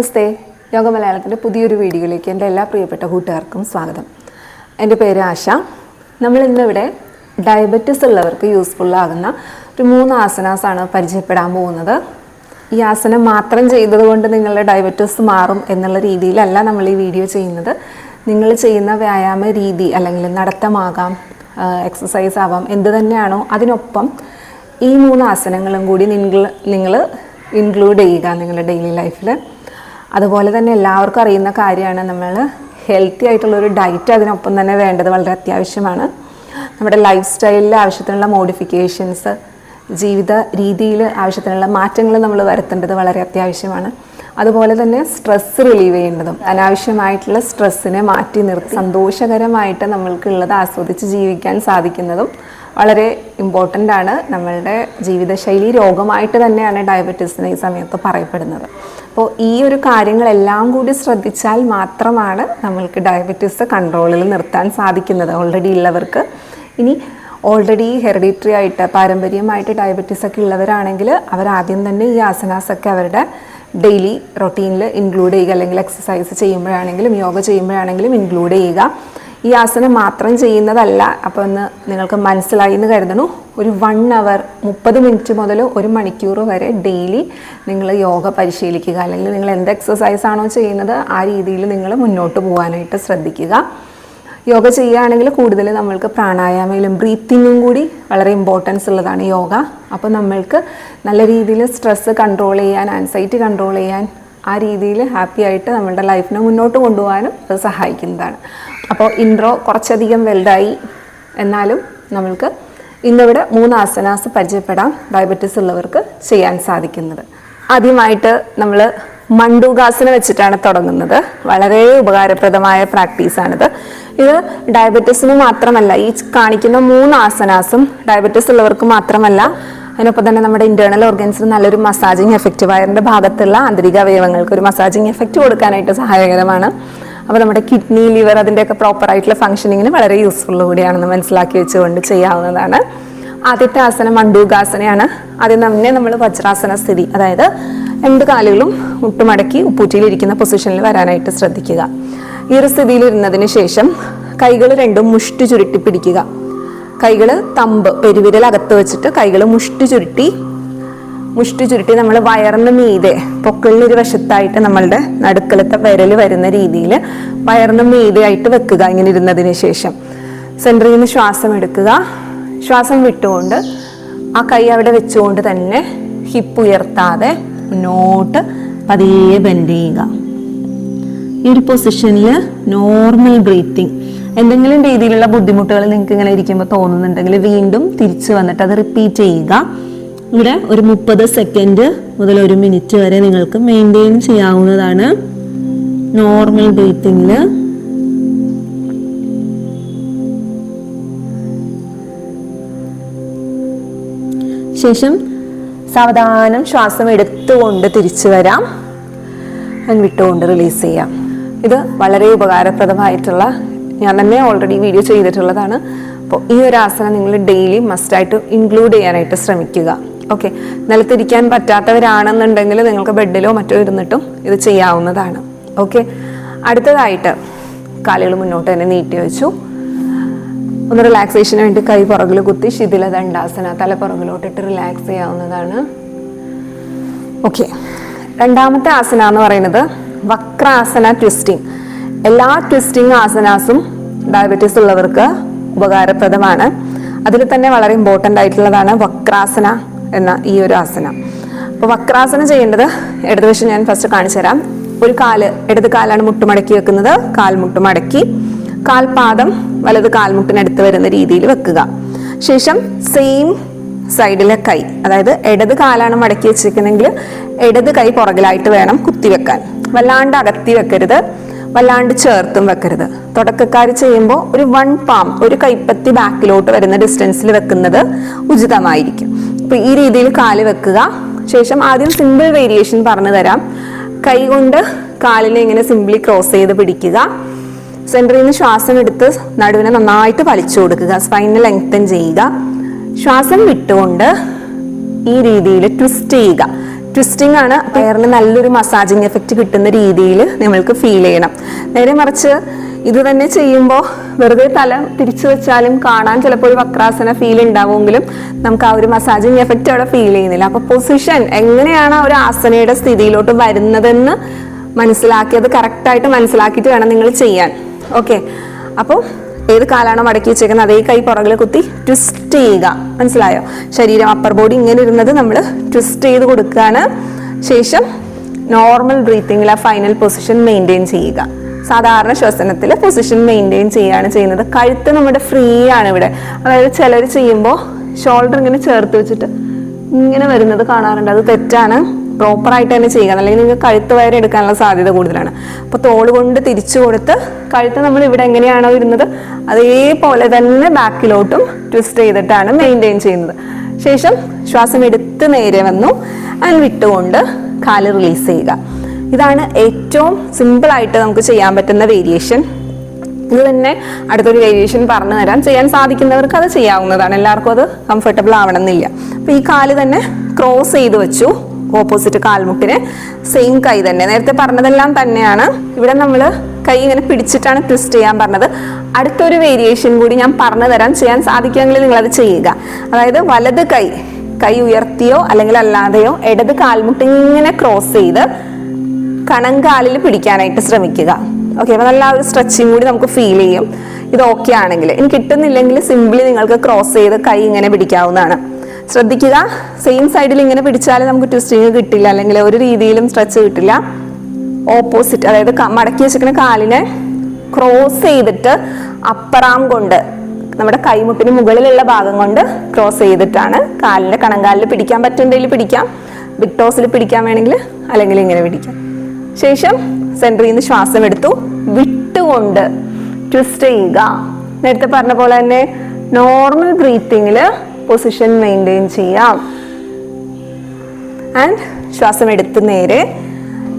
നമസ്തേ. യോഗ മലയാളത്തിന്റെ പുതിയൊരു വീഡിയോയിലേക്ക് എന്റെ എല്ലാ പ്രിയപ്പെട്ട കൂട്ടുകാർക്കും സ്വാഗതം. എന്റെ പേര് ആശ. നമ്മൾ ഇന്നിവിടെ ഡയബറ്റിസ് ഉള്ളവർക്ക് യൂസ്ഫുൾ ആകുന്ന ഒരു മൂന്ന് ആസനാസാണ് പരിചയപ്പെടാൻ പോകുന്നത്. ഈ ആസനം മാത്രം ചെയ്തതുകൊണ്ട് നിങ്ങളുടെ ഡയബറ്റിസ് മാറും എന്നുള്ള രീതിയിലല്ല നമ്മൾ ഈ വീഡിയോ ചെയ്യുന്നത്. നിങ്ങൾ ചെയ്യുന്ന വ്യായാമ രീതി അല്ലെങ്കിൽ നടത്തമാകാം എക്സസൈസ് ആവാം എന്ത് തന്നെയാണോ അതിനൊപ്പം ഈ മൂന്ന് ആസനങ്ങളും കൂടി നിങ്ങൾ നിങ്ങൾ ഇൻക്ലൂഡ് ചെയ്യുക നിങ്ങളുടെ ഡെയിലി ലൈഫിൽ അതുപോലെ തന്നെ എല്ലാവർക്കും അറിയുന്ന കാര്യമാണ് നമ്മൾ ഹെൽത്തി ആയിട്ടുള്ള ഒരു ഡയറ്റ് അതിനൊപ്പം തന്നെ വേണ്ടത് വളരെ അത്യാവശ്യമാണ്. നമ്മുടെ ലൈഫ് സ്റ്റൈലിൽ ആവശ്യത്തിനുള്ള മോഡിഫിക്കേഷൻസ് ജീവിത രീതിയിൽ ആവശ്യത്തിനുള്ള മാറ്റങ്ങൾ നമ്മൾ വരുത്തേണ്ടത് വളരെ അത്യാവശ്യമാണ്. അതുപോലെ തന്നെ സ്ട്രെസ് റിലീവ് ചെയ്യേണ്ടതും അനാവശ്യമായിട്ടുള്ള സ്ട്രെസ്സിനെ മാറ്റി നിർത്തി സന്തോഷകരമായിട്ട് നമ്മൾക്കുള്ളത് ആസ്വദിച്ച് ജീവിക്കാൻ സാധിക്കുന്നതും വളരെ ഇമ്പോർട്ടന്റ് ആണ് നമ്മളുടെ ജീവിതശൈലി രോഗമായിട്ട് തന്നെയാണ് ഡയബറ്റീസിന് ഈ സമയത്ത് പറയപ്പെടുന്നത്. അപ്പോൾ ഈ ഒരു കാര്യങ്ങളെല്ലാം കൂടി ശ്രദ്ധിച്ചാൽ മാത്രമാണ് നമ്മൾക്ക് ഡയബറ്റീസ് കൺട്രോളിൽ നിർത്താൻ സാധിക്കുന്നത് ഓൾറെഡി ഉള്ളവർക്ക്. ഇനി ഓൾറെഡി ഹെറിഡിറ്ററി ആയിട്ട് പാരമ്പര്യമായിട്ട് ഡയബറ്റീസ് ഒക്കെ ഉള്ളവരാണെങ്കിൽ അവർ ആദ്യം തന്നെ ഈ ആസനാസൊക്കെ അവരുടെ ഡെയിലി റൊട്ടീനിൽ ഇൻക്ലൂഡ് ചെയ്യുക അല്ലെങ്കിൽ എക്സസൈസ് ചെയ്യുമ്പോഴാണെങ്കിലും യോഗ ചെയ്യുമ്പോഴാണെങ്കിലും ഇൻക്ലൂഡ് ചെയ്യുക. ഈ ആസനം മാത്രം ചെയ്യുന്നതല്ല. അപ്പോൾ ഒന്ന് നിങ്ങൾക്ക് മനസ്സിലായി എന്ന് കരുതണു ഒരു വൺ അവർ മുപ്പത് മിനിറ്റ് മുതൽ ഒരു മണിക്കൂർ വരെ ഡെയിലി നിങ്ങൾ യോഗ പരിശീലിക്കുക. അല്ലെങ്കിൽ നിങ്ങൾ എന്ത് എക്സസൈസ് ആണോ ചെയ്യുന്നത് ആ രീതിയിൽ നിങ്ങൾ മുന്നോട്ട് പോകാനായിട്ട് ശ്രദ്ധിക്കുക. യോഗ ചെയ്യുകയാണെങ്കിൽ കൂടുതൽ നമ്മൾക്ക് പ്രാണായാമയിലും ബ്രീത്തിങ്ങും കൂടി വളരെ ഇമ്പോർട്ടൻസ് ഉള്ളതാണ് യോഗ. അപ്പോൾ നമ്മൾക്ക് നല്ല രീതിയിൽ സ്ട്രെസ്സ് കൺട്രോൾ ചെയ്യാൻ ആൻസൈറ്റി കൺട്രോൾ ചെയ്യാൻ ആ രീതിയിൽ ഹാപ്പി ആയിട്ട് നമ്മളുടെ ലൈഫിനെ മുന്നോട്ട് കൊണ്ടുപോകാനും അത് സഹായിക്കുന്നതാണ്. അപ്പോൾ ഇൻട്രോ കുറച്ചധികം വലുതായി എന്നാലും നമ്മൾക്ക് ഇന്നിവിടെ മൂന്ന് ആസനാസ് പരിചയപ്പെടാം ഡയബറ്റീസ് ഉള്ളവർക്ക് ചെയ്യാൻ സാധിക്കുന്നത്. ആദ്യമായിട്ട് നമ്മൾ മണ്ടൂകാസന വെച്ചിട്ടാണ് തുടങ്ങുന്നത്. വളരെ ഉപകാരപ്രദമായ പ്രാക്ടീസാണിത് ഇത് ഡയബറ്റീസിന് മാത്രമല്ല ഈ കാണിക്കുന്ന മൂന്ന് ആസനാസും ഡയബറ്റീസ് ഉള്ളവർക്ക് മാത്രമല്ല അതിനൊപ്പം തന്നെ നമ്മുടെ ഇന്റേണൽ ഓർഗൻസിന് നല്ലൊരു മസാജിങ് എഫക്റ്റ് വയറിന്റെ ഭാഗത്തുള്ള ആന്തരിക അവയവങ്ങൾക്ക് ഒരു മസാജിങ് എഫക്റ്റ് കൊടുക്കാനായിട്ട് സഹായകരമാണ്. അപ്പോൾ നമ്മുടെ കിഡ്നി ലിവർ അതിന്റെയൊക്കെ പ്രോപ്പർ ആയിട്ടുള്ള ഫംഗ്ഷനിങ്ങിന് വളരെ യൂസ്ഫുൾ കൂടിയാണെന്ന് മനസ്സിലാക്കി വെച്ചുകൊണ്ട് ചെയ്യാവുന്നതാണ്. ആദ്യത്തെ ആസനം മണ്ടൂകാസനയാണ് ആദ്യം തന്നെ നമ്മൾ വജ്രാസന സ്ഥിതി അതായത് രണ്ട് കാലുകളും മുട്ടുമടക്കി ഉപ്പൂറ്റിയിലിരിക്കുന്ന പൊസിഷനിൽ വരാനായിട്ട് ശ്രദ്ധിക്കുക. ഈ ഒരു സ്ഥിതിയിൽ ഇരുന്നതിന് ശേഷം കൈകൾ രണ്ടും മുഷ്ടി ചുരുട്ടി പിടിക്കുക. കൈകൾ തമ്പ് പെരുവിരൽ അകത്ത് വെച്ചിട്ട് കൈകൾ മുഷ്ടി ചുരുട്ടി മുഷ്ടി ചുരുട്ടി നമ്മൾ വയറിന് മീതെ പൊക്കിളിന് ഒരു വശത്തായിട്ട് നമ്മളുടെ നടുക്കളത്തെ വിരൽ വരുന്ന രീതിയിൽ വയറിന് മീതെയായിട്ട് വെക്കുക ഇങ്ങനെ ഇരുന്നതിന് ശേഷം. സെന്ററിൽ നിന്ന് ശ്വാസം എടുക്കുക. ശ്വാസം വിട്ടുകൊണ്ട് ആ കൈ അവിടെ വെച്ചുകൊണ്ട് തന്നെ ഹിപ്പ് ഉയർത്താതെ മുന്നോട്ട് പതിയെ ബെൻഡ് ചെയ്യുക. ഈ ഒരു പൊസിഷനിൽ നോർമൽ ബ്രീത്തിങ് എന്തെങ്കിലും രീതിയിലുള്ള ബുദ്ധിമുട്ടുകൾ നിങ്ങൾക്ക് ഇങ്ങനെ ഇരിക്കുമ്പോൾ തോന്നുന്നുണ്ടെങ്കിൽ വീണ്ടും തിരിച്ചു വന്നിട്ട് അത് റിപ്പീറ്റ് ചെയ്യുക. ഇവിടെ ഒരു മുപ്പത് സെക്കൻഡ് മുതൽ ഒരു മിനിറ്റ് വരെ നിങ്ങൾക്ക് മെയിന്റെയിൻ ചെയ്യാവുന്നതാണ്. നോർമൽ ബ്രീത്തിങ്ങിൽ ശേഷം സാവധാനം ശ്വാസം എടുത്തുകൊണ്ട് തിരിച്ചു വരാം. വിട്ടുകൊണ്ട് റിലീസ് ചെയ്യാം. ഇത് വളരെ ഉപകാരപ്രദമായിട്ടുള്ള ഞാൻ തന്നെ ഓൾറെഡി വീഡിയോ ചെയ്തിട്ടുള്ളതാണ്. അപ്പോൾ ഈ ഒരു ആസനം നിങ്ങൾ ഡെയിലി മസ്റ്റായിട്ട് ഇൻക്ലൂഡ് ചെയ്യാനായിട്ട് ശ്രമിക്കുക. ഓക്കെ. നിലത്തിരിക്കാൻ പറ്റാത്തവരാണെന്നുണ്ടെങ്കിൽ നിങ്ങൾക്ക് ബെഡിലോ മറ്റോ ഇരുന്നിട്ടും ഇത് ചെയ്യാവുന്നതാണ്. ഓക്കെ. അടുത്തതായിട്ട് കാലുകൾ മുന്നോട്ട് തന്നെ നീട്ടി വെച്ചു. ഒന്ന് റിലാക്സേഷന് വേണ്ടി കൈ പുറകിൽ കുത്തി ശിഥില ദണ്ഡാസന തല പുറകിലോട്ടിട്ട് റിലാക്സ് ചെയ്യാവുന്നതാണ്. ഓക്കെ. രണ്ടാമത്തെ ആസന എന്ന് പറയുന്നത് വക്രാസന ട്വിസ്റ്റിംഗ് എല്ലാ ട്വിസ്റ്റിംഗ് ആസനാസും ഡയബറ്റീസ് ഉള്ളവർക്ക് ഉപകാരപ്രദമാണ്. അതിൽ തന്നെ വളരെ ഇമ്പോർട്ടന്റ് ആയിട്ടുള്ളതാണ് വക്രാസന. എന്ന ഈ ഒരു ആസനം. അപ്പോൾ വക്രാസനം ചെയ്യേണ്ടത് ഇടതുവശം ഞാൻ ഫസ്റ്റ് കാണിച്ചു തരാം. ഒരു കാൽ ഇടത് കാലാണ് മുട്ടുമടക്കി വെക്കുന്നത്. കാൽമുട്ട് മടക്കി കാൽപാദം വലത് കാൽമുട്ടിനടുത്ത് വരുന്ന രീതിയിൽ വെക്കുക. ശേഷം സെയിം സൈഡിലെ കൈ അതായത് ഇടത് കാലാണ് മടക്കി വെച്ചിരിക്കുന്നെങ്കിൽ ഇടത് കൈ പുറകിലായിട്ട് വേണം കുത്തിവെക്കാൻ വല്ലാണ്ട് അകത്തി വെക്കരുത്. വല്ലാണ്ട് ചേർത്തും വെക്കരുത്. തുടക്കക്കാർ ചെയ്യുമ്പോൾ ഒരു വൺ പാം ഒരു കൈപ്പത്തി ബാക്കിലോട്ട് വരുന്ന ഡിസ്റ്റൻസിൽ വെക്കുന്നത് ഉചിതമായിരിക്കും. അപ്പൊ ഈ രീതിയിൽ കാൽ വെക്കുക. ശേഷം ആദ്യം സിമ്പിൾ വേരിയേഷൻ പറഞ്ഞു തരാം. കൈ കൊണ്ട് കാലിനെ ഇങ്ങനെ സിമ്പിളി ക്രോസ് ചെയ്ത് പിടിക്കുക. സെന്ററിൽ നിന്ന് ശ്വാസം എടുത്ത് നടുവിനെ നന്നായിട്ട് വലിച്ചു കൊടുക്കുക. സ്പൈനെ ലെങ്തൻ ചെയ്യുക. ശ്വാസം വിട്ടുകൊണ്ട് ഈ രീതിയിൽ ട്വിസ്റ്റ് ചെയ്യുക. ട്വിസ്റ്റിംഗ് ആണ് വയറിന് നല്ലൊരു മസാജിങ് എഫക്റ്റ് കിട്ടുന്ന രീതിയിൽ നിങ്ങൾക്ക് ഫീൽ ചെയ്യണം. നേരെ മറിച്ച് ഇത് തന്നെ ചെയ്യുമ്പോൾ വെറുതെ തല തിരിച്ചു വെച്ചാലും കാണാൻ ചിലപ്പോൾ ഒരു വക്രാസന ഫീൽ ഉണ്ടാവുമെങ്കിലും നമുക്ക് ആ ഒരു മസാജിങ് എഫക്റ്റ് അവിടെ ഫീൽ ചെയ്യുന്നില്ല. അപ്പൊ പൊസിഷൻ എങ്ങനെയാണ് ആ ഒരു ആസനയുടെ സ്ഥിതിയിലോട്ട് വരുന്നതെന്ന് മനസ്സിലാക്കി അത് കറക്റ്റായിട്ട് മനസ്സിലാക്കിയിട്ട് വേണം നിങ്ങൾ ചെയ്യാൻ. ഓക്കെ അപ്പോൾ ഏത് കാലാണോ മടക്കി വെച്ചേക്കുന്നത്? അതേ കൈ പുറകിൽ കുത്തി ട്വിസ്റ്റ് ചെയ്യുക. മനസ്സിലായോ? ശരീരം അപ്പർ ബോഡി ഇങ്ങനെ ഇരുന്നത് നമ്മൾ ട്വിസ്റ്റ് ചെയ്ത് കൊടുക്കുകയാണ് ശേഷം നോർമൽ ബ്രീത്തിങ്ങിൽ ആ ഫൈനൽ പൊസിഷൻ മെയിന്റെയിൻ ചെയ്യുക. സാധാരണ ശ്വസനത്തിൽ പൊസിഷൻ മെയിന്റെയിൻ ചെയ്യുകയാണ് ചെയ്യുന്നത്. കഴുത്ത് നമ്മുടെ ഫ്രീ ആണ് ഇവിടെ. അതായത് ചിലർ ചെയ്യുമ്പോൾ ഷോൾഡർ ഇങ്ങനെ ചേർത്ത് വെച്ചിട്ട് ഇങ്ങനെ വരുന്നത് കാണാറുണ്ട്. അത് തെറ്റാണ്. പ്രോപ്പറായിട്ട് തന്നെ ചെയ്യുക. അല്ലെങ്കിൽ നിങ്ങൾക്ക് കഴുത്ത് വയർ എടുക്കാനുള്ള സാധ്യത കൂടുതലാണ്. അപ്പോൾ തോൾ കൊണ്ട് തിരിച്ചു കൊടുത്ത് കഴുത്ത് നമ്മൾ ഇവിടെ എങ്ങനെയാണോ ഇരുന്നത് അതേപോലെ തന്നെ ബാക്കിലോട്ടും ട്വിസ്റ്റ് ചെയ്തിട്ടാണ് മെയിന്റെയിൻ ചെയ്യുന്നത്. ശേഷം ശ്വാസം എടുത്ത് നേരെ വന്നു. അതിൽ വിട്ടുകൊണ്ട് കാൽ റിലീസ് ചെയ്യുക. ഇതാണ് ഏറ്റവും സിമ്പിളായിട്ട് നമുക്ക് ചെയ്യാൻ പറ്റുന്ന വേരിയേഷൻ ഇത് തന്നെ അടുത്തൊരു വേരിയേഷൻ പറഞ്ഞു തരാം. ചെയ്യാൻ സാധിക്കുന്നവർക്ക് അത് ചെയ്യാവുന്നതാണ്. എല്ലാവർക്കും അത് കംഫർട്ടബിൾ ആവണമെന്നില്ല. അപ്പോൾ ഈ കാൽ തന്നെ ക്രോസ് ചെയ്ത് വെച്ചു. ഓപ്പോസിറ്റ് കാൽമുട്ടിന് സെയിം കൈ തന്നെ. നേരത്തെ പറഞ്ഞതെല്ലാം തന്നെയാണ്. ഇവിടെ നമ്മൾ കൈ ഇങ്ങനെ പിടിച്ചിട്ടാണ് ട്വിസ്റ്റ് ചെയ്യാൻ പറഞ്ഞത്. അടുത്തൊരു വേരിയേഷൻ കൂടി ഞാൻ പറഞ്ഞു തരാം. ചെയ്യാൻ സാധിക്കുമെങ്കിൽ നിങ്ങളത് ചെയ്യുക. അതായത് വലത് കൈ കൈ ഉയർത്തിയോ അല്ലെങ്കിൽ അല്ലാതെയോ ഇടത് കാൽമുട്ട് ഇങ്ങനെ ക്രോസ് ചെയ്ത് കണങ്കാലിൽ പിടിക്കാനായിട്ട് ശ്രമിക്കുക. ഓക്കെ അപ്പോൾ നല്ല ഒരു സ്ട്രെച്ചിങ് കൂടി നമുക്ക് ഫീൽ ചെയ്യും. ഇത് ഓക്കെ ആണെങ്കിൽ. ഇനി കിട്ടുന്നില്ലെങ്കിൽ സിംപിളി നിങ്ങൾക്ക് ക്രോസ് ചെയ്ത് കൈ ഇങ്ങനെ പിടിക്കാവുന്നതാണ്. ശ്രദ്ധിക്കുക. സെയിം സൈഡിൽ ഇങ്ങനെ പിടിച്ചാൽ നമുക്ക് ട്വിസ്റ്റിങ് കിട്ടില്ല. അല്ലെങ്കിൽ ഒരു രീതിയിലും സ്ട്രെച്ച് കിട്ടില്ല. ഓപ്പോസിറ്റ് അതായത് മടക്കി വെച്ചിരിക്കുന്ന കാലിനെ ക്രോസ് ചെയ്തിട്ട് അപ്പറാം കൊണ്ട് നമ്മുടെ കൈമുട്ടിന് മുകളിലുള്ള ഭാഗം കൊണ്ട് ക്രോസ് ചെയ്തിട്ടാണ് കാലിന്റെ കണങ്കാലിൽ പിടിക്കാൻ പറ്റുന്നുണ്ടെങ്കിൽ പിടിക്കാം. ബിഗ് ടോസിൽ പിടിക്കാൻ വേണമെങ്കിൽ അല്ലെങ്കിൽ ഇങ്ങനെ പിടിക്കാം. ശേഷം സെന്ററിൽ നിന്ന് ശ്വാസം എടുത്തു. വിട്ടുകൊണ്ട് ട്വിസ്റ്റ് ചെയ്യുക. നേരത്തെ പറഞ്ഞ പോലെ തന്നെ നോർമൽ ബ്രീത്തിങ്ങിൽ പൊസിഷൻ മെയിന്റെയിൻ ചെയ്യാം. ആൻഡ് ശ്വാസം എടുത്ത് നേരെ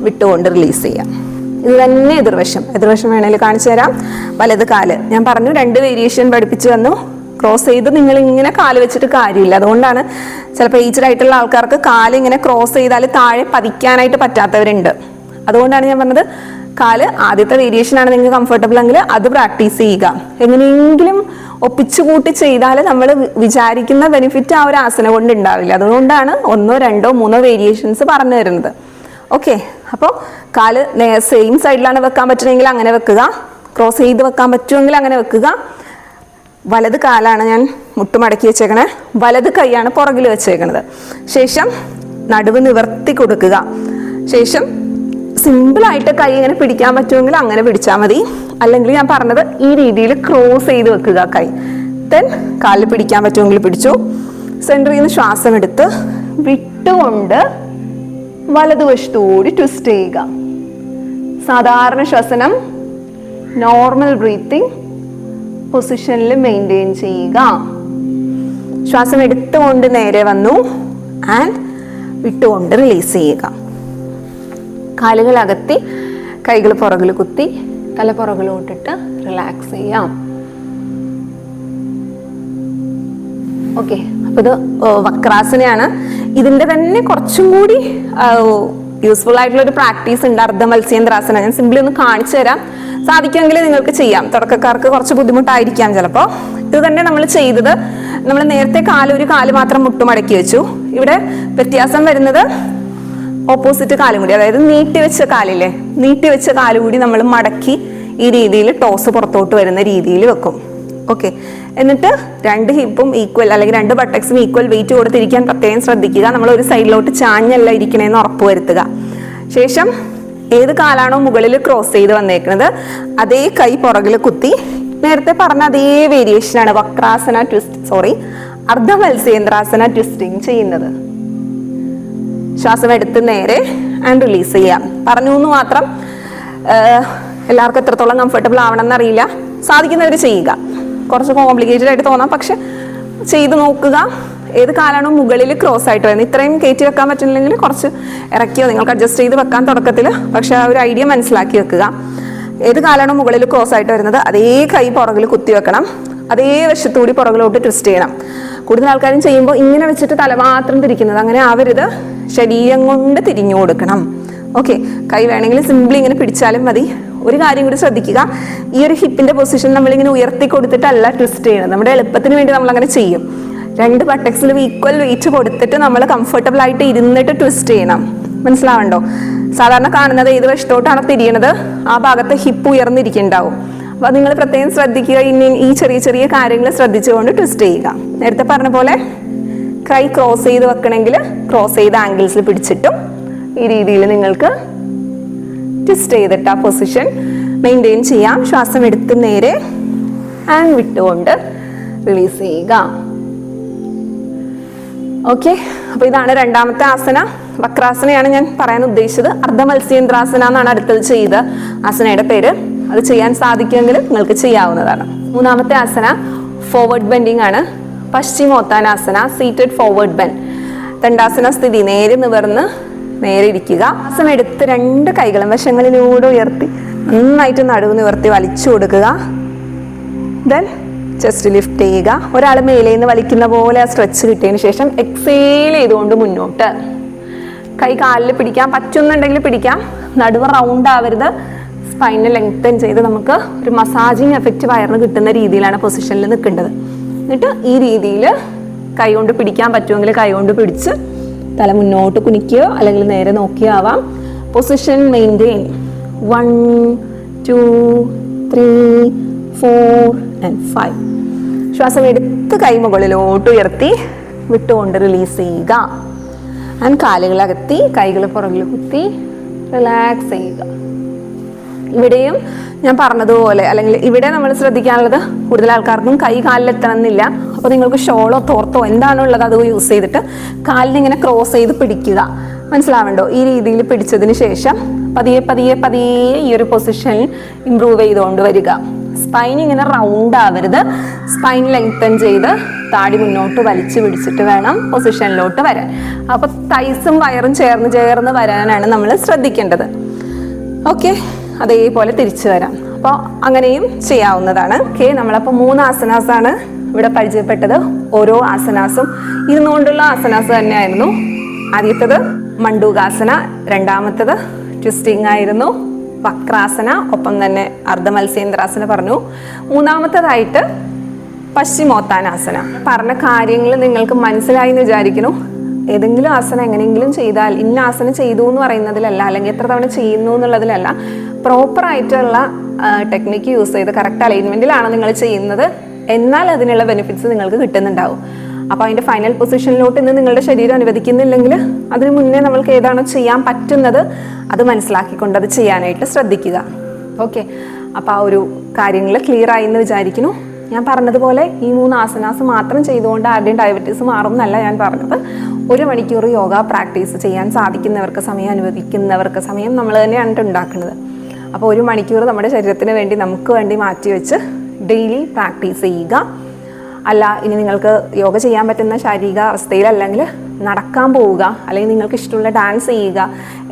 വിട്ടുകൊണ്ട് റിലീസ് ചെയ്യാം. ഇത് തന്നെ എതിർവശം. എതിർവശം വേണേൽ കാണിച്ചു തരാം. വലത് കാൽ. ഞാൻ പറഞ്ഞു രണ്ട് വേരിയേഷൻ പഠിപ്പിച്ചു തന്നു. ക്രോസ് ചെയ്ത് നിങ്ങൾ ഇങ്ങനെ കാൽ വെച്ചിട്ട് കാര്യമില്ല. അതുകൊണ്ടാണ് ചിലപ്പോൾ ഏജ്ഡ് ആയിട്ടുള്ള ആൾക്കാർക്ക് കാൽ ഇങ്ങനെ ക്രോസ് ചെയ്താൽ താഴെ പതിക്കാനായിട്ട് പറ്റാത്തവരുണ്ട്. അതുകൊണ്ടാണ് ഞാൻ പറഞ്ഞത് കാൽ ആദ്യത്തെ വേരിയേഷൻ ആണ് നിങ്ങൾക്ക് കംഫർട്ടബിൾ എങ്കിൽ അത് പ്രാക്ടീസ് ചെയ്യുക. എങ്ങനെയെങ്കിലും ഒപ്പിച്ചുകൂട്ടി ചെയ്താൽ നമ്മൾ വിചാരിക്കുന്ന ബെനിഫിറ്റ് ആ ഒരു ആസന കൊണ്ട് ഉണ്ടാവില്ല. അതുകൊണ്ടാണ് ഒന്നോ രണ്ടോ മൂന്നോ വേരിയേഷൻസ് പറഞ്ഞു തരുന്നത്. ഓക്കെ അപ്പോൾ കാൽ സെയിം സൈഡിലാണ് വെക്കാൻ പറ്റണമെങ്കിൽ അങ്ങനെ വെക്കുക. ക്രോസ് ചെയ്ത് വെക്കാൻ പറ്റുമെങ്കിൽ അങ്ങനെ വെക്കുക. വലത് കാലാണ് ഞാൻ മുട്ടുമടക്കി വെച്ചേക്കണേ. വലത് കൈയാണ് പുറകിൽ വെച്ചേക്കണത്. ശേഷം നടുവ് നിവർത്തി കൊടുക്കുക. ശേഷം സിമ്പിളായിട്ട് കൈ ഇങ്ങനെ പിടിക്കാൻ പറ്റുമെങ്കിൽ അങ്ങനെ പിടിച്ചാൽ മതി. അല്ലെങ്കിൽ ഞാൻ പറഞ്ഞത് ഈ രീതിയിൽ ക്രോസ് ചെയ്ത് വെക്കുക കൈ. ദെൻ കാലിൽ പിടിക്കാൻ പറ്റുമെങ്കിൽ പിടിച്ചു. സെന്ററിൽ നിന്ന് ശ്വാസം എടുത്ത് വിട്ടുകൊണ്ട് വലതുവശത്തുകൂടി ട്വിസ്റ്റ് ചെയ്യുക. സാധാരണ ശ്വസനം നോർമൽ ബ്രീത്തിങ് പൊസിഷനിൽ മെയിന്റെയിൻ ചെയ്യുക. ശ്വാസം എടുത്തുകൊണ്ട് നേരെ വന്നു. ആൻഡ് വിട്ടുകൊണ്ട് റിലീസ് ചെയ്യുക. കാലുകൾ അകത്തി കൈകൾ പുറകിൽ കുത്തി തല പുറകിലോട്ടിട്ട് റിലാക്സ് ചെയ്യാം. ഓക്കെ അപ്പൊ ഇത് വക്രാസനയാണ്. ഇതിന്റെ തന്നെ കുറച്ചും കൂടി യൂസ്ഫുൾ ആയിട്ടുള്ള ഒരു പ്രാക്ടീസ് ഉണ്ട് അർദ്ധ മത്സ്യന്ദ്രാസന ഞാൻ സിമ്പിളി ഒന്ന് കാണിച്ചു തരാം. സാധിക്കുമെങ്കിൽ നിങ്ങൾക്ക് ചെയ്യാം. തുടക്കക്കാർക്ക് കുറച്ച് ബുദ്ധിമുട്ടായിരിക്കാം ചിലപ്പോൾ ഇത് തന്നെ നമ്മൾ ചെയ്തത് നമ്മൾ നേരത്തെ കാൽ ഒരു കാൽ മാത്രം മുട്ടുമടക്കി വെച്ചു. ഇവിടെ വ്യത്യാസം വരുന്നത് ഓപ്പോസിറ്റ് കാലും കൂടി അതായത് നീട്ടി വെച്ച കാലില്ലേ? നീട്ടി വെച്ച കാലുകൂടി നമ്മൾ മടക്കി ഈ രീതിയിൽ ടോസ് പുറത്തോട്ട് വരുന്ന രീതിയിൽ വെക്കും. ഓക്കെ എന്നിട്ട് രണ്ട് ഹിപ്പും ഈക്വൽ അല്ലെങ്കിൽ രണ്ട് ബട്ടക്സും ഈക്വൽ വെയിറ്റ് കൊടുത്തിരിക്കാൻ പ്രത്യേകം ശ്രദ്ധിക്കുക. നമ്മൾ ഒരു സൈഡിലോട്ട് ചാഞ്ഞല്ല ഇരിക്കണേന്ന് ഉറപ്പ് വരുത്തുക. ശേഷം ഏത് കാലാണോ മുകളിൽ ക്രോസ് ചെയ്ത് വന്നേക്കുന്നത് അതേ കൈ പുറകിൽ കുത്തി നേരത്തെ പറഞ്ഞ അതേ വേരിയേഷനാണ് വക്രാസന ട്വിസ്റ്റ് സോറി അർദ്ധ മത്സ്യേന്ദ്രാസന ട്വിസ്റ്റിങ് ചെയ്യുന്നത്. ശ്വാസം എടുത്ത് നേരെ ആൻഡ് റിലീസ് ചെയ്യാം. പറഞ്ഞു എന്ന് മാത്രം എല്ലാവർക്കും എത്രത്തോളം കംഫർട്ടബിൾ ആവണം എന്നറിയില്ല സാധിക്കുന്നവർ ചെയ്യുക. കുറച്ച് കോംപ്ലിക്കേറ്റഡ് ആയിട്ട് തോന്നാം. പക്ഷെ ചെയ്ത് നോക്കുക. ഏത് കാലാണോ മുകളിൽ ക്രോസ് ആയിട്ട് വരുന്നത്. ഇത്രയും കയറ്റി വെക്കാൻ പറ്റുന്നില്ലെങ്കിൽ കുറച്ച് ഇറക്കിയോ നിങ്ങൾക്ക് അഡ്ജസ്റ്റ് ചെയ്ത് വെക്കാൻ തുടക്കത്തിൽ. പക്ഷെ ആ ഒരു ഐഡിയ മനസ്സിലാക്കി വെക്കുക. ഏത് കാലാണോ മുകളിൽ ക്രോസ് ആയിട്ട് വരുന്നത് അതേ കൈ പുറകിൽ കുത്തി വെക്കണം. അതേ വശത്തുകൂടി പുറകിലോട്ട് ട്വിസ്റ്റ് ചെയ്യണം. കൂടുതൽ ആൾക്കാരും ചെയ്യുമ്പോൾ ഇങ്ങനെ വെച്ചിട്ട് തല മാത്രം തിരിക്കുന്നത്. അങ്ങനെ ആവരുത്. ശരീരം കൊണ്ട് തിരിഞ്ഞു കൊടുക്കണം. ഓക്കെ കൈ വേണമെങ്കിൽ സിമ്പിളി ഇങ്ങനെ പിടിച്ചാലും മതി. ഒരു കാര്യം കൂടി ശ്രദ്ധിക്കുക. ഈ ഒരു ഹിപ്പിന്റെ പൊസിഷൻ നമ്മളിങ്ങനെ ഉയർത്തി കൊടുത്തിട്ടല്ല ട്വിസ്റ്റ് ചെയ്യണം നമ്മുടെ എളുപ്പത്തിന് വേണ്ടി നമ്മൾ അങ്ങനെ ചെയ്യും. രണ്ട് ബട്ടക്സിലും ഈക്വൽ വെയിറ്റ് കൊടുത്തിട്ട് നമ്മൾ കംഫർട്ടബിൾ ആയിട്ട് ഇരുന്നിട്ട് ട്വിസ്റ്റ് ചെയ്യണം. മനസ്സിലാവണ്ടോ? സാധാരണ കാണുന്നത് ഏത് വശത്തോട്ടാണ് തിരിയണത്? ആ ഭാഗത്ത് ഹിപ്പ് ഉയർന്നിരിക്കുന്നുണ്ടാവും. അപ്പൊ നിങ്ങൾ പ്രത്യേകം ശ്രദ്ധിക്കുക. ഇനി ഈ ചെറിയ ചെറിയ കാര്യങ്ങൾ ശ്രദ്ധിച്ചുകൊണ്ട് ട്വിസ്റ്റ് ചെയ്യുക. നേരത്തെ പറഞ്ഞ പോലെ കൈ ക്രോസ് ചെയ്ത് വെക്കണമെങ്കിൽ ക്രോസ് ചെയ്ത ആംഗിൾസിൽ പിടിച്ചിട്ടും ഈ രീതിയിൽ നിങ്ങൾക്ക് ട്വിസ്റ്റ് ചെയ്തിട്ട് ആ പൊസിഷൻ മെയിന്റെയിൻ ചെയ്യാം. ശ്വാസം എടുത്ത് നേരെ ആൻഡ് വിട്ടുകൊണ്ട് റിലീസ് ചെയ്യുക. ഓക്കെ അപ്പോൾ ഇതാണ് രണ്ടാമത്തെ ആസന. വക്രാസനയാണ് ഞാൻ പറയാൻ ഉദ്ദേശിച്ചത്. അർദ്ധ മത്സ്യേന്ദ്രാസന എന്നാണ് അടുത്തത് ചെയ്ത ആസനയുടെ പേര് അത് ചെയ്യാൻ സാധിക്കുമെങ്കിൽ നിങ്ങൾക്ക് ചെയ്യാവുന്നതാണ്. മൂന്നാമത്തെ ആസന ഫോർവേഡ് ബെൻഡിങ് ആണ്. പശ്ചിമോത്താനാസന സീറ്റഡ് ഫോർവേഡ് ബെൻഡ് രണ്ടാസന സ്ഥിതി നേരെ നിവർന്ന് നേരെ ഇരിക്കുക. ആസനം എടുത്ത് രണ്ട് കൈകളും വശങ്ങളിലൂടെ ഉയർത്തി നന്നായിട്ട് നടുവ് നിവർത്തി വലിച്ചു കൊടുക്കുക. ദെൻ ചെസ്റ്റ് ലിഫ്റ്റ് ചെയ്യുക. ഒരാൾ മേലെ നിന്ന് വലിക്കുന്ന പോലെ ആ സ്ട്രെച്ച് കിട്ടിയതിന് ശേഷം എക്സേൽ ചെയ്തുകൊണ്ട് മുന്നോട്ട്. കൈ കാലിൽ പിടിക്കാം. പറ്റുന്നുണ്ടെങ്കിൽ പിടിക്കാം. നടുവ് റൗണ്ട് ആവരുത്. സ്പൈനെ ലെങ്തൻ ചെയ്ത് നമുക്ക് ഒരു മസാജിങ് എഫക്റ്റ് വയറിന് കിട്ടുന്ന രീതിയിലാണ് പൊസിഷനിൽ നിൽക്കേണ്ടത്. എന്നിട്ട് ഈ രീതിയിൽ കൈ കൊണ്ട് പിടിക്കാൻ പറ്റുമെങ്കിൽ കൈ കൊണ്ട് പിടിച്ച് തല മുന്നോട്ട് കുനിക്കുകയോ അല്ലെങ്കിൽ നേരെ നോക്കിയാവാം. Position maintain one two three four and five ശ്വാസം എടുത്ത് കൈ മുകളിലോട്ട് ഉയർത്തി വിട്ടുകൊണ്ട് റിലീസ് ചെയ്യുക. ആൻഡ് കാലുകൾ അകത്തി കൈകൾ പുറകിൽ കുത്തി റിലാക്സ് ചെയ്യുക. ഇവിടെയും ഞാൻ പറഞ്ഞതുപോലെ അല്ലെങ്കിൽ ഇവിടെ നമ്മൾ ശ്രദ്ധിക്കാനുള്ളത് കൂടുതൽ ആൾക്കാർക്കും കൈ കാലിലെത്തണം എന്നില്ല അപ്പോൾ നിങ്ങൾക്ക് ഷോളോ തോർത്തോ എന്താണോ ഉള്ളത് അത് യൂസ് ചെയ്തിട്ട് കാലിനെ ഇങ്ങനെ ക്രോസ് ചെയ്ത് പിടിക്കുക. മനസ്സിലാവണ്ടോ? ഈ രീതിയിൽ പിടിച്ചതിന് ശേഷം പതിയെ പതിയെ പതിയെ ഈ ഒരു പൊസിഷൻ ഇമ്പ്രൂവ് ചെയ്തുകൊണ്ട് വരിക. സ്പൈൻ ഇങ്ങനെ റൗണ്ട് ആവരുത്. സ്പൈൻ ലെങ്തൻ ചെയ്ത് താടി മുന്നോട്ട് വലിച്ചു പിടിച്ചിട്ട് വേണം പൊസിഷനിലോട്ട് വരാൻ. അപ്പോൾ തൈസും വയറും ചേർന്ന് ചേർന്ന് വരാനാണ് നമ്മൾ ശ്രദ്ധിക്കേണ്ടത്. ഓക്കെ അതേപോലെ തിരിച്ചു വരാം. അപ്പോൾ അങ്ങനെയും ചെയ്യാവുന്നതാണ്. ഓക്കെ നമ്മളപ്പോൾ മൂന്ന് ആസനാസാണ് ഇവിടെ പരിചയപ്പെട്ടത്. ഓരോ ആസനാസും ഇരുന്നുകൊണ്ടുള്ള ആസനാസ് തന്നെയായിരുന്നു. ആദ്യത്തത് മണ്ടൂകാസന രണ്ടാമത്തത് ട്വിസ്റ്റിംഗ് ആയിരുന്നു വക്രാസന ഒപ്പം തന്നെ അർദ്ധ മത്സ്യേന്ദ്രാസന പറഞ്ഞു. മൂന്നാമത്തതായിട്ട് പശ്ചിമോത്താനാസന. പറഞ്ഞ കാര്യങ്ങൾ നിങ്ങൾക്ക് മനസ്സിലായി എന്ന് വിചാരിക്കുന്നു. ഏതെങ്കിലും ആസനം എങ്ങനെയെങ്കിലും ചെയ്താൽ ഇന്ന ആസനം ചെയ്തു എന്ന് പറയുന്നതിലല്ല അല്ലെങ്കിൽ എത്ര തവണ ചെയ്യുന്നു എന്നുള്ളതിലല്ല. പ്രോപ്പർ ആയിട്ടുള്ള ടെക്നിക്ക് യൂസ് ചെയ്ത് കറക്റ്റ് അലൈൻമെന്റിലാണ് നിങ്ങൾ ചെയ്യുന്നത്. എന്നാൽ അതിനുള്ള ബെനിഫിറ്റ്സ് നിങ്ങൾക്ക് കിട്ടുന്നുണ്ടാവും. അപ്പോൾ അതിന്റെ ഫൈനൽ പൊസിഷനിലോട്ട് ഇന്ന് നിങ്ങളുടെ ശരീരം അനുവദിക്കുന്നില്ലെങ്കിൽ അതിന് മുന്നേ നമ്മൾക്ക് ഏതാണോ ചെയ്യാൻ പറ്റുന്നത് അത് മനസ്സിലാക്കിക്കൊണ്ട് അത് ചെയ്യാനായിട്ട് ശ്രദ്ധിക്കുക. ഓക്കെ അപ്പോൾ ആ ഒരു കാര്യങ്ങൾ ക്ലിയർ ആയി എന്ന് വിചാരിക്കുന്നു. ഞാൻ പറഞ്ഞതുപോലെ ഈ മൂന്ന് ആസനാസ് മാത്രം ചെയ്തുകൊണ്ട് ആരുടെയും ഡയബറ്റീസ് മാറും എന്നല്ല ഞാൻ പറഞ്ഞത്. ഒരു മണിക്കൂർ യോഗ പ്രാക്ടീസ് ചെയ്യാൻ സാധിക്കുന്നവർക്ക് സമയം അനുവദിക്കുന്നവർക്ക് സമയം നമ്മൾ തന്നെയാണ് ഉണ്ടാക്കുന്നത്. അപ്പോൾ ഒരു മണിക്കൂർ നമ്മുടെ ശരീരത്തിന് വേണ്ടി നമുക്ക് വേണ്ടി മാറ്റിവെച്ച് ഡെയിലി പ്രാക്ടീസ് ചെയ്യുക. അല്ല ഇനി നിങ്ങൾക്ക് യോഗ ചെയ്യാൻ പറ്റുന്ന ശാരീരിക അവസ്ഥയിലല്ലെങ്കിൽ നടക്കാൻ പോവുക അല്ലെങ്കിൽ നിങ്ങൾക്ക് ഇഷ്ടമുള്ള ഡാൻസ് ചെയ്യുക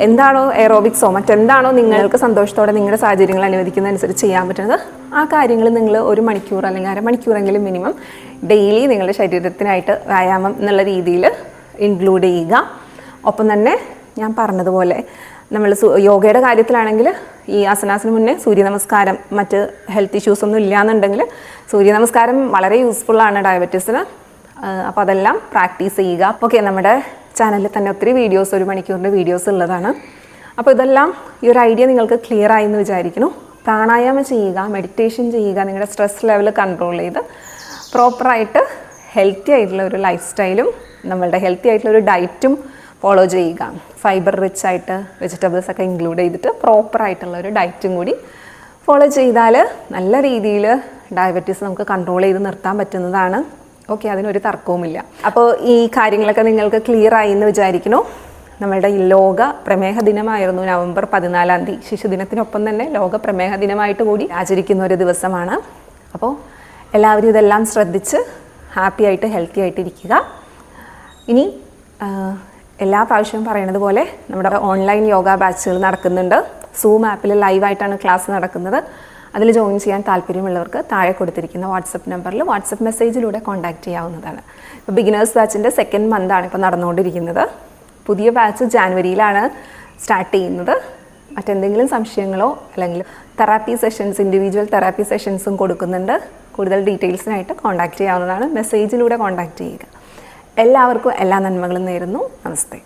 എന്താണോ എയറോബിക്സോ മറ്റെന്താണോ നിങ്ങൾക്ക് സന്തോഷത്തോടെ നിങ്ങളുടെ സാഹചര്യങ്ങൾ അനുവദിക്കുന്നതനുസരിച്ച് ചെയ്യാൻ പറ്റുന്നത് ആ കാര്യങ്ങൾ നിങ്ങൾ ഒരു മണിക്കൂർ അല്ലെങ്കിൽ അരമണിക്കൂറെങ്കിലും മിനിമം ഡെയിലി നിങ്ങളുടെ ശരീരത്തിനായിട്ട് വ്യായാമം എന്നുള്ള രീതിയിൽ ഇൻക്ലൂഡ് ചെയ്യുക. ഒപ്പം തന്നെ ഞാൻ പറഞ്ഞതുപോലെ നമ്മൾ യോഗയുടെ കാര്യത്തിലാണെങ്കിൽ ഈ ആസനാസിന് മുന്നേ സൂര്യ നമസ്കാരം മറ്റ് ഹെൽത്ത് ഇഷ്യൂസ് ഒന്നും ഇല്ലയെന്നുണ്ടെങ്കിൽ സൂര്യ നമസ്കാരം വളരെ യൂസ്ഫുള്ളാണ് ഡയബറ്റീസിന് അപ്പോൾ അതെല്ലാം പ്രാക്ടീസ് ചെയ്യുക. ഓക്കെ നമ്മുടെ ചാനലിൽ തന്നെ ഒത്തിരി വീഡിയോസ് ഒരു മണിക്കൂറിന്റെ വീഡിയോസ് ഉള്ളതാണ്. അപ്പോൾ ഇതെല്ലാം ഈ ഒരു ഐഡിയ നിങ്ങൾക്ക് ക്ലിയർ ആയി എന്ന് വിചാരിക്കുന്നു. പ്രാണായാമം ചെയ്യുക മെഡിറ്റേഷൻ ചെയ്യുക നിങ്ങളുടെ സ്ട്രെസ് ലെവൽ കൺട്രോൾ ചെയ്ത് പ്രോപ്പറായിട്ട് ഹെൽത്തി ആയിട്ടുള്ള ഒരു ലൈഫ് സ്റ്റൈലും നമ്മളുടെ ഹെൽത്തി ആയിട്ടുള്ള ഒരു ഡയറ്റും ഫോളോ ചെയ്യുക. ഫൈബർ റിച്ച് ആയിട്ട് വെജിറ്റബിൾസ് ഒക്കെ ഇൻക്ലൂഡ് ചെയ്തിട്ട് പ്രോപ്പർ ആയിട്ടുള്ള ഒരു ഡയറ്റും കൂടി ഫോളോ ചെയ്താൽ നല്ല രീതിയിൽ ഡയബറ്റീസ് നമുക്ക് കൺട്രോൾ ചെയ്ത് നിർത്താൻ പറ്റുന്നതാണ്. ഓക്കെ അതിനൊരു തർക്കവുമില്ല അപ്പോൾ ഈ കാര്യങ്ങളൊക്കെ നിങ്ങൾക്ക് ക്ലിയർ ആയി എന്ന് വിചാരിക്കുന്നു. നമ്മളുടെ ലോക പ്രമേഹ ദിനമായിരുന്നു നവംബർ പതിനാലാം തീയതി. ശിശുദിനത്തിനൊപ്പം തന്നെ ലോക പ്രമേഹ ദിനമായിട്ട് കൂടി ആചരിക്കുന്ന ഒരു ദിവസമാണ്. അപ്പോൾ എല്ലാവരും ഇതെല്ലാം ശ്രദ്ധിച്ച് ഹാപ്പി ആയിട്ട് ഹെൽത്തി ആയിട്ട് ഇരിക്കുക. ഇനി എല്ലാ പ്രാവശ്യവും പറയുന്നത് പോലെ നമ്മുടെ ഓൺലൈൻ യോഗ ബാച്ചുകൾ നടക്കുന്നുണ്ട്. സൂം ആപ്പിൽ ലൈവായിട്ടാണ് ക്ലാസ് നടക്കുന്നത്. അതിൽ ജോയിൻ ചെയ്യാൻ താല്പര്യമുള്ളവർക്ക് താഴെ കൊടുത്തിരിക്കുന്ന വാട്സപ്പ് നമ്പറിൽ വാട്സപ്പ് മെസ്സേജിലൂടെ കോൺടാക്റ്റ് ചെയ്യാവുന്നതാണ്. ഇപ്പോൾ ബിഗിനേഴ്സ് ബാച്ചിന്റെ സെക്കൻഡ് മന്ത് ആണ് ഇപ്പോൾ നടന്നുകൊണ്ടിരിക്കുന്നത്. പുതിയ ബാച്ച് ജാനുവരിയിലാണ് സ്റ്റാർട്ട് ചെയ്യുന്നത്. മറ്റെന്തെങ്കിലും സംശയങ്ങളോ അല്ലെങ്കിൽ തെറാപ്പി സെഷൻസ് ഇൻഡിവിജ്വൽ തെറാപ്പി സെഷൻസും കൊടുക്കുന്നുണ്ട്. കൂടുതൽ ഡീറ്റെയിൽസിനായിട്ട് കോൺടാക്റ്റ് ചെയ്യാവുന്നതാണ്. മെസ്സേജിലൂടെ കോൺടാക്റ്റ് ചെയ്യുക. എല്ലാവർക്കും എല്ലാ നന്മകളും നേരുന്നു. നമസ്തേ.